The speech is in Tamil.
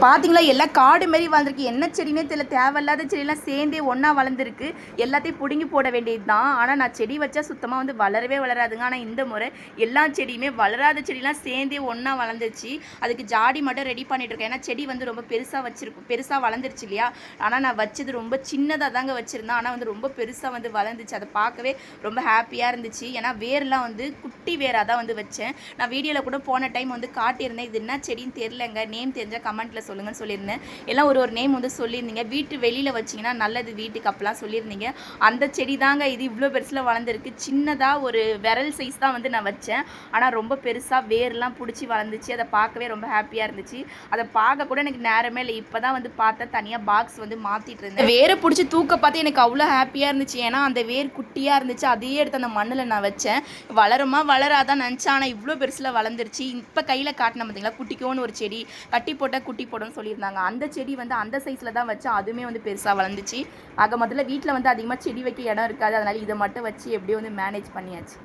பார்த்தீங்களா எல்லாம் காடு மாரி வளர்ந்துருக்கு. என்ன செடினே தெரியல தேவையில்லாத செடியெல்லாம் சேர்ந்தே ஒன்றா வளர்ந்துருக்கு. எல்லாத்தையும் பிடுங்கி போட வேண்டியது தான் ஆனால் நான் செடி வச்சா சுத்தமாக வந்து வளரவே வளராதுங்க. ஆனால் இந்த முறை எல்லா செடியுமே வளராத செடியெல்லாம் சேர்ந்தே ஒன்றா வளர்ந்துருச்சு. அதுக்கு ஜாடி மட்டும் ரெடி பண்ணிட்டு இருக்கேன். ஏன்னா செடி வந்து ரொம்ப பெருசாக வச்சிருக்கும் பெருசாக வளர்ந்துருச்சு இல்லையா? ஆனால் நான் வச்சது ரொம்ப சின்னதாக தாங்க வச்சுருந்தேன். ஆனால் வந்து ரொம்ப பெருசாக வந்து வளர்ந்துச்சு. அதை பார்க்கவே ரொம்ப ஹாப்பியாக இருந்துச்சு. ஏன்னா வேர்லாம் வந்து குட்டி வேராக தான் வந்து வச்சேன். நான் வீடியோவில் கூட போன டைம் வந்து காட்டியிருந்தேன். இது என்ன செடின்னு தெரிலங்க நேம் தெரிஞ்சால் கமெண்ட்டில் சொல்லுங்கன்னு சொல்லியிருந்தேன். எல்லாம் ஒரு ஒரு நேம் வந்து சொல்லியிருந்தீங்க. வீட்டு வெளியில் வச்சிங்கன்னா நல்லது வீட்டுக்கு அப்பெல்லாம் சொல்லியிருந்தீங்க. அந்த செடி தாங்க இது இவ்வளோ பெருசில் வளர்ந்துருக்கு. சின்னதாக ஒரு விரல் சைஸ் தான் வந்து நான் வச்சேன். ஆனால் ரொம்ப பெருசாக வேர்லாம் பிடிச்சி வளர்ந்துச்சு. அதை பார்க்கவே ரொம்ப ஹாப்பியாக இருந்துச்சு. அதை பார்க்க கூட எனக்கு நேரமே இல்லை. இப்போ தான் வந்து பார்த்தா தனியாக பாக்ஸ் வந்து மாற்றிட்டு இருந்தேன். வேரை பிடிச்சி தூக்க பார்த்து எனக்கு அவ்வளோ ஹாப்பியாக இருந்துச்சு. ஏன்னா அந்த வேர் குட்டியாக இருந்துச்சு. அதையே எடுத்து அந்த மண்ணில் நான் வச்சேன். வளருமா வளராதான் நினச்சேன். ஆனால் இவ்வளோ பெருசில் வளர்ந்துருச்சு. இப்போ கையில் காட்டின பார்த்தீங்களா குட்டிக்கோன்னு ஒரு செடி. கட்டி போட்டால் குட்டி போடும்னு சொல்லியிருந்தாங்க. அந்த செடி வந்து அந்த சைஸில் தான் வச்சு அதுவுமே வந்து பெருசாக வளர்ந்துச்சு. ஆக முதல்ல வீட்டில் வந்து அதிகமாக செடி வைக்க இடம் இருக்காது. அதனால் இதை மட்டும் வச்சு எப்படியும் வந்து மேனேஜ் பண்ணியாச்சு.